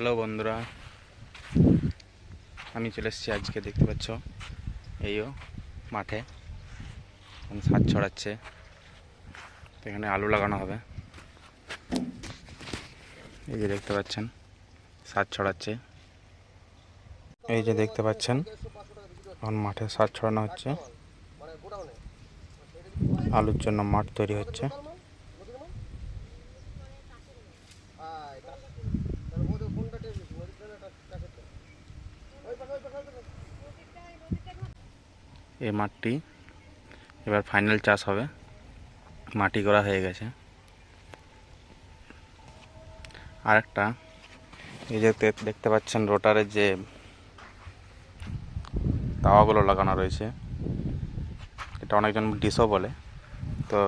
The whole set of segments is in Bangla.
হ্যালো বন্ধুরা, আমি চলে এসেছি আজকে, দেখতে পাচ্ছ? এইও মাঠে সার ছড়াচ্ছে এখানে আলু লাগানো হবে। এই যে দেখতে পাচ্ছেন সার ছড়াচ্ছে। এই যে দেখতে পাচ্ছেন, এখন মাঠে সার ছড়ানো হচ্ছে। আলুর জন্য মাঠ তৈরি হচ্ছে। এই মাঠটি। এবার ফাইনাল চাষ হবে। মাটি করা হয়ে গেছে। আরেকটা, এই যে দেখতে পাচ্ছেন রোটারের যে তাওয়াগুলো লাগানো রয়েছে। এটা অনেকজন ডিসও বলে। তো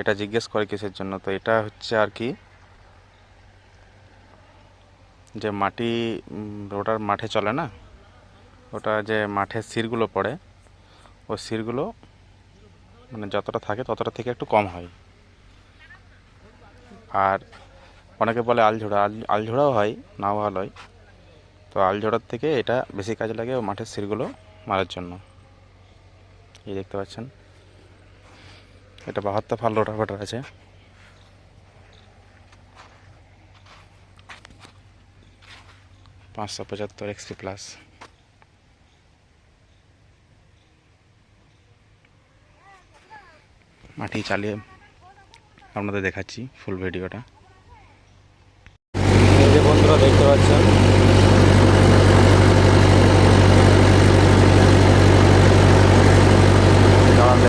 এটা জিজ্ঞেস করে কিসের জন্য। তো এটা হচ্ছে আর কি যে মাটি রোটার মাঠে চলে না? ওটা যে মাঠের সিরগুলো পড়ে, ওই সিরগুলো মানে যতটা থাকে ততটা থেকে একটু কম হয়। আর অনেকে বলে আলঝোড়া, আল, আলঝোড়াও হয়, নাও ভালো হয়। তো আলঝোড়ার থেকে এটা বেশি কাজে লাগে ও মাঠের সিরগুলো মারার জন্য। এই দেখতে পাচ্ছেন? এটা বাহাত্তর ফাল রোটার ফাটার আছে। পাঁচশো পঁচাত্তর এক্সপি প্লাস মাটি চালিয়ে আপনাদের দেখাচ্ছি ফুল ভিডিওটা বন্ধুরা দেখতে পাচ্ছেন